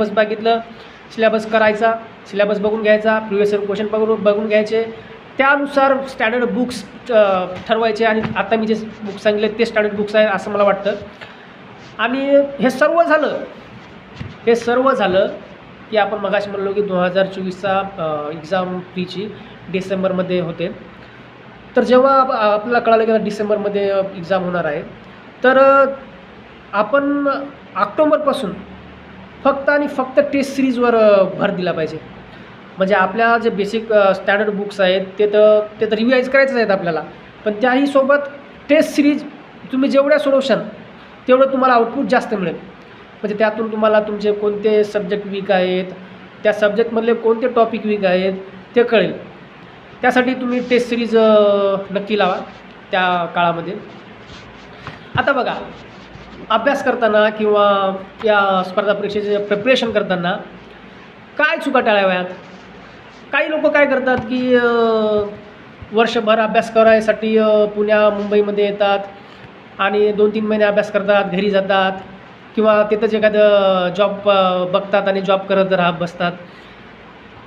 Syllabus बघितलं syllabus करायचा syllabus बघून घ्यायचा प्रिव्हियस क्वेश्चन बघून बघून घ्यायचे. त्यानुसार स्टँडर्ड बुक्स ठरवायचे आणि आता मी जे बुक्स सांगितले ते स्टँडर्ड बुक्स आहे असं मला वाटतं. आणि हे सर्व झालं हे सर्व झालं की आपण मगाशी म्हणलो की दोन हजार चोवीसचा एक्झाम फीची डिसेंबरमध्ये होते. तर जेव्हा आपल्याला कळालं की डिसेंबरमध्ये एक्झाम होणार आहे. तर आपण ऑक्टोबरपासून फक्त आणि फक्त टेस्ट सिरीजवर भर दिला पाहिजे. म्हणजे आपल्या जे बेसिक स्टँडर्ड बुक्स आहेत ते तर ते तर रिवाईज करायचंच आहेत आपल्याला. पण त्याही सोबत टेस्ट सिरीज तुम्ही जेवढ्या सोडवशाल तेवढं तुम्हाला आउटपुट जास्त मिळेल. म्हणजे त्यातून तुम्हाला तुमचे कोणते सब्जेक्ट वीक आहेत त्या सब्जेक्टमधले कोणते टॉपिक वीक आहेत ते कळेल. त्यासाठी तुम्ही टेस्ट सिरीज नक्की लावा त्या काळामध्ये. आता बघा अभ्यास करताना किंवा या स्पर्धा परीक्षेचे प्रिपरेशन करताना काय चुका टाळाव्यात? काही लोक काय करतात की वर्षभर अभ्यास करायसाठी पुण्या मुंबईमध्ये येतात आणि दोन तीन महिने अभ्यास करतात घरी जातात किंवा तिथंच एखादं जॉब बघतात आणि जॉब करत राहा बसतात.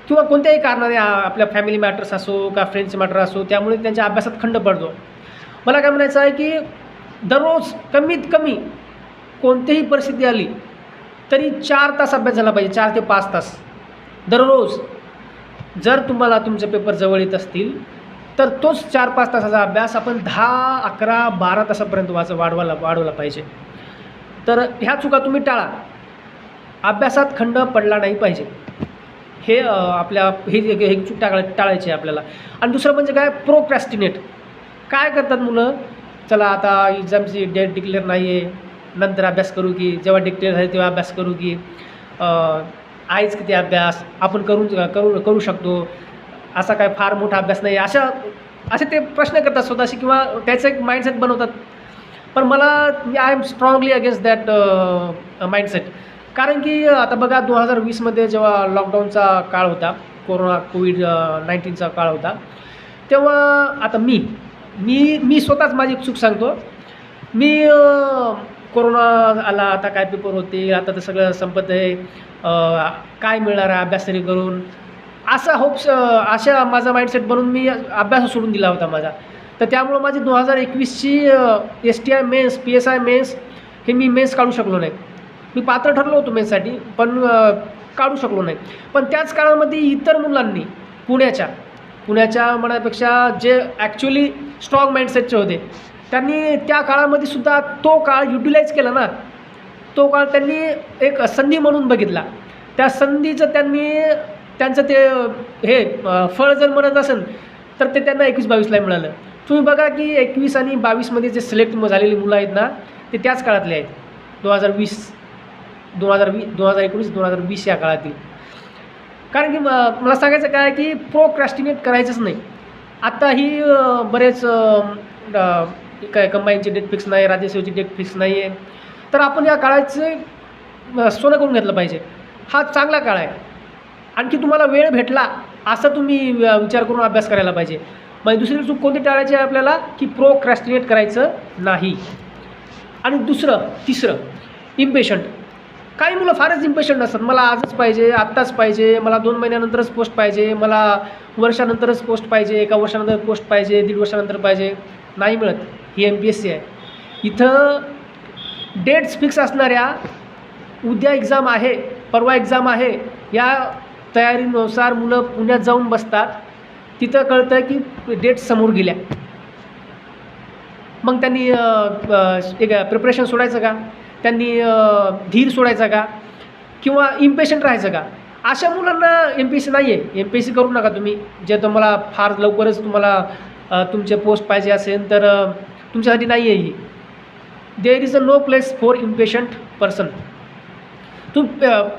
किंवा कोणत्याही कारणाने आपल्या फॅमिली मॅटर्स असो का फ्रेंड्स मॅटर असो त्यामुळे त्यांच्या अभ्यासात खंड पडतो. मला काय म्हणायचं आहे की दररोज कमीत कमी कोणतीही परिस्थिती आली तरी चार तास अभ्यास झाला पाहिजे चार ते पाच तास. दररोज जर तुम्हाला तुमचे पेपर जवळ येत असतील तर तोच चार पाच तासाचा अभ्यास आपण दहा अकरा बारा तासापर्यंत वाच वाढवायला वाढवला पाहिजे. तर ह्या चुका तुम्ही टाळा. अभ्यासात खंड पडला नाही पाहिजे. हे आपल्या हे हे हे चूक टाळ टाळायची आहे आपल्याला. आणि दुसरं म्हणजे काय? प्रोक्रॅस्टिनेट. काय करतात मुलं? चला आता एक्झामची डेट डिक्लेअर नाही आहे नंतर अभ्यास करू की जेव्हा डिक्लेअर झाली तेव्हा अभ्यास करू की अ, आहेच किती अभ्यास आपण करून करू करू शकतो. असा काय फार मोठा अभ्यास नाही. अशा असे ते प्रश्न करतात स्वतःशी किंवा त्याचं एक माइंडसेट बनवतात. पण मला I am strongly against that mindset कारण की आता बघा दोन हजार वीसमध्ये जेव्हा लॉकडाऊनचा काळ होता कोरोना कोविड नाईन्टीनचा काळ होता तेव्हा आता मी मी मी स्वतःच माझी चूक सांगतो. मी कोरोना आला आता काय पेपर होते आता तर सगळं संपत आहे. काय मिळणार आहे अभ्यास तरी करून? असा होप्स अशा माझा माइंडसेट बनवून मी अभ्यास सोडून दिला होता माझा. तर त्यामुळं माझी दोन हजार एकवीसची S T I mains P S I mains हे मी मेन्स काढू शकलो नाही. मी पात्र ठरलो होतो मेन्ससाठी पण काढू शकलो नाही. पण त्याच काळामध्ये इतर मुलांनी पुण्याच्या पुण्याच्या म्हणण्यापेक्षा जे ॲक्च्युली स्ट्रॉंग माइंडसेटचे होते त्यांनी त्या काळामध्ये सुद्धा तो काळ युटिलाइज केला ना तो काळ त्यांनी एक संधी म्हणून बघितला. त्या संधीचं त्यांनी त्यांचं ते हे फळ जर म्हणत असेल तर ते त्यांना एकवीस बावीसला मिळालं. तुम्ही बघा की एकवीस आणि बावीसमध्ये जे सिलेक्ट झालेली मुलं आहेत ना ते त्याच काळातले आहेत. दोन हजार वीस दोन हजार वी दोन हजार एकोणीस दोन हजार वीस या काळातील. कारण की मला सांगायचं काय की प्रोक्रॅस्टिनेट करायचंच नाही. आत्ताही ही बरेच काय कंबाईनची डेट फिक्स नाही राज्यसेवेची डेट फिक्स नाही आहे तर आपण या काळाचे सोनं करून घेतलं पाहिजे. हा चांगला काळ आहे. आणखी तुम्हाला वेळ भेटला असं तुम्ही विचार करून अभ्यास करायला पाहिजे. म्हणजे दुसरी चूक कोणती टाळायची आहे आपल्याला? की प्रो क्रॅस्टिनेट करायचं नाही. आणि दुसरं तिसरं इम्पेशंट काही मुलं फारच इम्पेशंट असतात. मला आजच पाहिजे आत्ताच पाहिजे मला दोन महिन्यानंतरच पोस्ट पाहिजे मला वर्षानंतरच पोस्ट पाहिजे एका वर्षानंतर पोस्ट पाहिजे दीड वर्षानंतर पाहिजे. नाही मिळत. ही एम पी एस सी आहे. इथं डेट्स फिक्स असणाऱ्या उद्या एक्झाम आहे परवा एक्झाम आहे या तयारीनुसार मुलं पुण्यात जाऊन बसतात. तिथं कळतं की डेट समोर गेल्या. मग त्यांनी एक प्रिपरेशन सोडायचं का? त्यांनी धीर सोडायचा का? किंवा इम्पेशंट राहायचं का? अशा मुलांना एम पी एस सी नाही आहे एम पी एस सी करू नका तुम्ही. जे तुम्हाला फार लवकरच तुम्हाला तुमचे पोस्ट पाहिजे असेल तर तुमच्यासाठी नाही आहे ही. There is a low place for impatient person तुम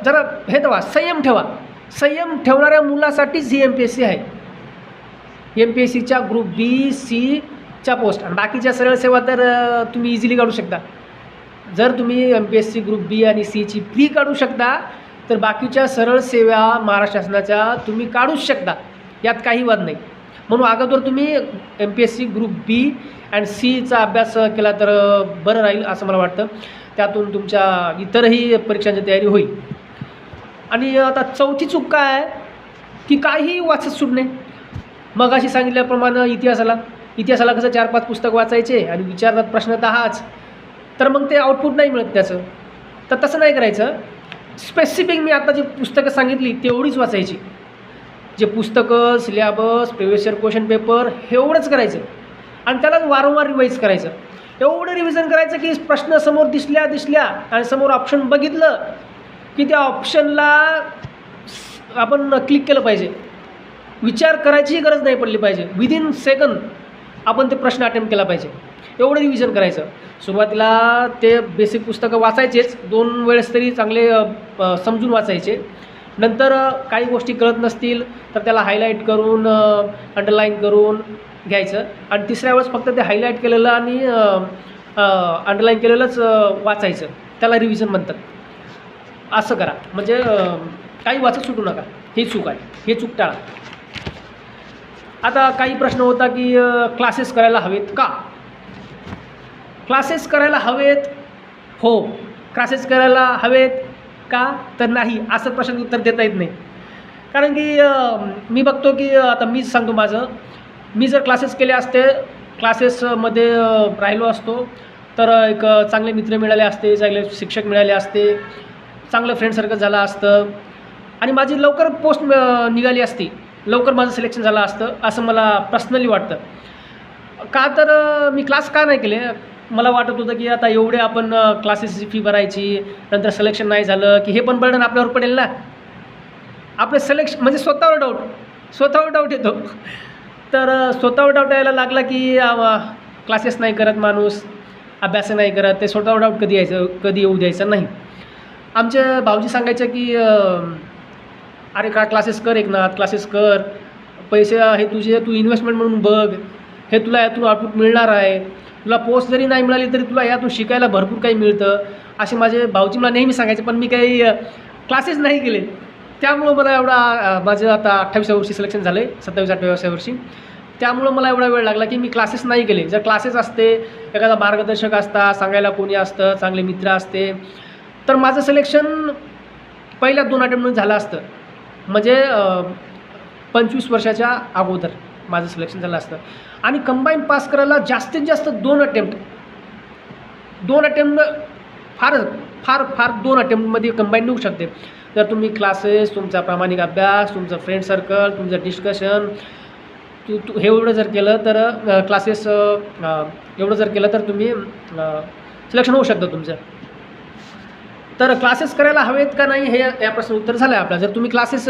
जरा हे ठेवा संयम ठेवा. संयम ठेवणाऱ्या मुलासाठीच ही एम पी एस सी आहे. एम पी एस सीच्या ग्रुप बी सीच्या पोस्ट आणि बाकीच्या सरळ सेवा तर तुम्ही इझिली काढू शकता. जर तुम्ही M P S C group B आणि सीची फ्री काढू शकता तर बाकीच्या सरळ सेवा महाराष्ट्र शासनाच्या तुम्ही काढूच शकता. यात काही वाद नाही. म्हणून अगोदर तुम्ही M P S C group B and सीचा अभ्यास केला तर बरं राहील असं मला वाटतं. त्यातून तुमच्या इतरही परीक्षांची तयारी होईल. आणि आता चौथी चूक काय आहे? की काहीही वाचत सुटणे. मग अशी सांगितल्याप्रमाणे इतिहासाला इतिहासाला कसं चार पाच पुस्तक वाचायचे आणि विचारतात प्रश्न तर हाच. तर मग ते आउटपुट नाही मिळत त्याचं. तर तसं नाही करायचं. स्पेसिफिक मी आता जी पुस्तकं सांगितली तेवढीच वाचायची. जे पुस्तकं सिलेबस प्रिव्हियस क्वेश्चन पेपर हे एवढंच करायचं. आणि त्याला वारंवार रिवाईज करायचं. एवढं रिव्हिजन करायचं की प्रश्न समोर दिसल्या दिसल्या आणि समोर ऑप्शन बघितलं की त्या ऑप्शनला आपण क्लिक केलं पाहिजे. विचार करायचीही गरज नाही पडली पाहिजे. विदिन सेकंद आपण ते प्रश्न अटेम्प्ट केला पाहिजे. एवढं रिव्हिजन करायचं. सुरुवातीला ते बेसिक पुस्तकं वाचायचेच. दोन वेळेस तरी चांगले समजून वाचायचे. नंतर काही गोष्टी कळत नसतील तर त्याला हायलाईट करून अंडरलाईन करून घ्यायचं. आणि तिसऱ्या वेळेस फक्त ते हायलाईट केलेलं आणि अंडरलाईन केलेलंच वाचायचं. त्याला रिव्हिजन म्हणतात. असं करा. म्हणजे काही वाचत सुटू नका. हे चूक आहे. हे चूक टाळा. आता काही प्रश्न होता की क्लासेस करायला हवेत का? क्लासेस करायला हवेत? हो. क्लासेस करायला हवेत का? तर नाही. असं प्रश्न उत्तर देता येत नाही. कारण की मी बघतो की आता मीच सांगतो माझं. मी जर क्लासेस केले असते क्लासेसमध्ये राहिलो असतो तर एक चांगले मित्र मिळाले असते चांगले शिक्षक मिळाले असते चांगलं फ्रेंड सर्कल झालं असतं. आणि माझी लवकर पोस्ट निघाली असती. लवकर माझं सिलेक्शन झालं असतं असं मला पर्सनली वाटतं. का तर मी क्लास का नाही केले? मला वाटत होतं की आता एवढे आपण क्लासेसची फी भरायची नंतर सिलेक्शन नाही झालं की हे पण बर्डन आपल्यावर पडेल ना? आपलं सिलेक्शन म्हणजे स्वतःवर डाऊट स्वतःवर डाऊट येतो. तर स्वतःवर डाऊट यायला लागला की क्लासेस नाही करत माणूस अभ्यास नाही करत ते स्वतःवर डाऊट कधी यायचं कधी येऊ द्यायचं नाही. आमचे भाऊजी सांगायचं की अरे का क्लासेस कर एक ना क्लासेस कर पैसे हे तुझे तू इन्व्हेस्टमेंट म्हणून बघ हे तुला यातून आउटपुट मिळणार आहे. तुला पोस्ट जरी नाही मिळाली तरी तुला यातून शिकायला भरपूर काही मिळतं. असे माझे भाऊजी मला नेहमी सांगायचे पण मी काही क्लासेस नाही केले. त्यामुळं मला एवढा माझं आता अठ्ठावीसव्या वर्षी सिलेक्शन झालं आहे सत्तावीस अठ्ठावीसव्या वर्षी. त्यामुळं मला एवढा वेळ लागला की मी क्लासेस नाही केले. जर क्लासेस असते एखादा मार्गदर्शक असता सांगायला कोणी असतं चांगले मित्र असते तर माझं सिलेक्शन पहिल्या दोन अटेम्प्टमध्ये झालं असतं. म्हणजे पंचवीस वर्षाच्या अगोदर. माझं सिलेक्शन झालं असतं. आणि कंबाईन पास करायला जास्तीत जास्त दोन अटेम्प्ट दोन अटेम्प्ट फार फार फार दोन अटेम्प्टमध्ये कंबाईन होऊ शकते. जर तुम्ही क्लासेस तुमचा प्रामाणिक अभ्यास तुमचं फ्रेंड सर्कल तुमचं डिस्कशन तू तू हे एवढं जर केलं तर क्लासेस एवढं जर केलं तर तुम्ही सिलेक्शन होऊ शकतं तुमचं. तर क्लासेस करायला हवेत का नाही हे या प्रश्न उत्तर झालं आहे आपलं. जर तुम्ही क्लासेस